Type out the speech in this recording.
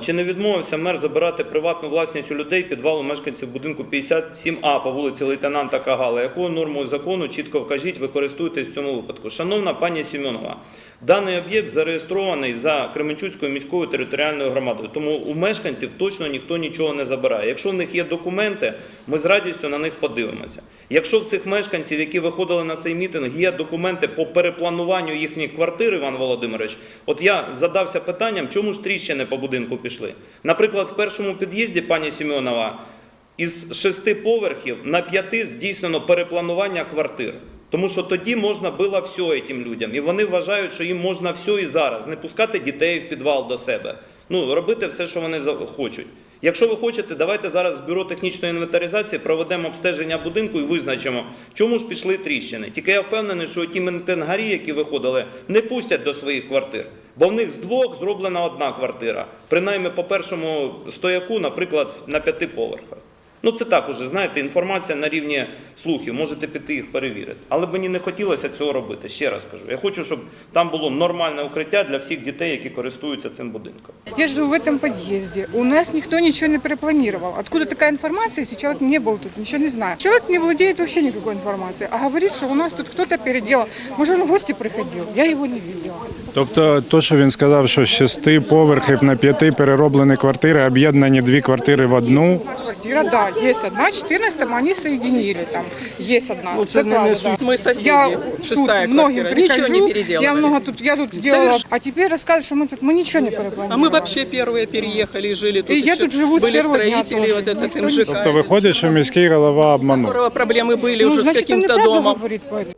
Чи не відмовився мер забирати приватну власність у людей підвалу мешканців будинку 57А по вулиці лейтенанта Кагала? Якою нормою закону чітко вкажіть, ви користуєтесь в цьому випадку? Шановна пані Сімонова, даний об'єкт зареєстрований за Кременчуцькою міською територіальною громадою, тому у мешканців точно ніхто нічого не забирає. Якщо в них є документи, ми з радістю на них подивимося. Якщо в цих мешканців, які виходили на цей мітинг, є документи по переплануванню їхніх квартир, Іван Володимирович, от я задався питанням, чому ж тріщини по будинку пішли. Наприклад, в першому під'їзді пані Сімеонова із шести поверхів на п'яти здійснено перепланування квартир. Тому що тоді можна було все цим людям. І вони вважають, що їм можна все і зараз. Не пускати дітей в підвал до себе. Ну, робити все, що вони хочуть. Якщо ви хочете, давайте зараз в бюро технічної інвентаризації проведемо обстеження будинку і визначимо, чому ж пішли тріщини. Тільки я впевнений, що ті ментенгарі, які виходили, не пустять до своїх квартир. Бо в них з двох зроблена одна квартира. Принаймні по першому стояку, наприклад, на п'яти поверхах. Ну це так уже, знаєте, інформація на рівні слухів, можете піти їх перевірити. Але мені не хотілося цього робити, ще раз кажу. Я хочу, щоб там було нормальне укриття для всіх дітей, які користуються цим будинком. Я живу в этом подъезде. У нас никто ничего не перепланировал. Откуда такая информация, если человек не был тут, ничего не знает? Человек не владеет вообще никакой информацией, а говорит, что у нас тут кто-то переделал. Может, он в гости приходил. Я его не видела. Тобто, то, що він сказав, що з шести поверхів на п'яти перероблені квартири, об'єднані дві квартири в одну. Квартира, да, есть одна, 14 они соединили там. Есть одна. Ну, це не несуть. Мы соседи, Я шестая тут многим квартира, ничего прихожу, не переделывали. я много тут, я тут делала, а теперь рассказывают, что мы тут, мы ничего не А перепланировали. мы вообще первые переехали и жили тут. И я еще тут живу с Были первого дня строители, тоже. вот этот Никто не- МЖК. Тобто виходить, що міський голова У обманув. которого проблемы были ну, уже с значит, он каким-то неправду домом. говорит по этому.